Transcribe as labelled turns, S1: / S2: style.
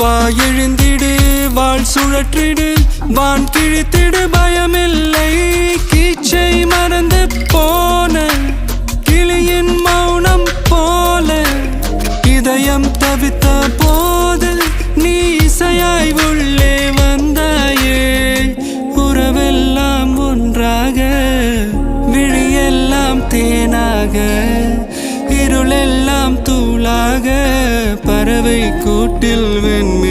S1: வா எழுந்திடு வாழ் சுழற்றிடு வான் கிழித்திடு பயமில்லை. கீச்சை மறந்து போன கிளியின் மௌனம் போல இதயம் தவித்த போது நீ இசையாய் உள்ளே வந்தாயே. உறவெல்லாம் ஒன்றாக விழியெல்லாம் தேனாக. பறவை கூட்டில் வெண்மை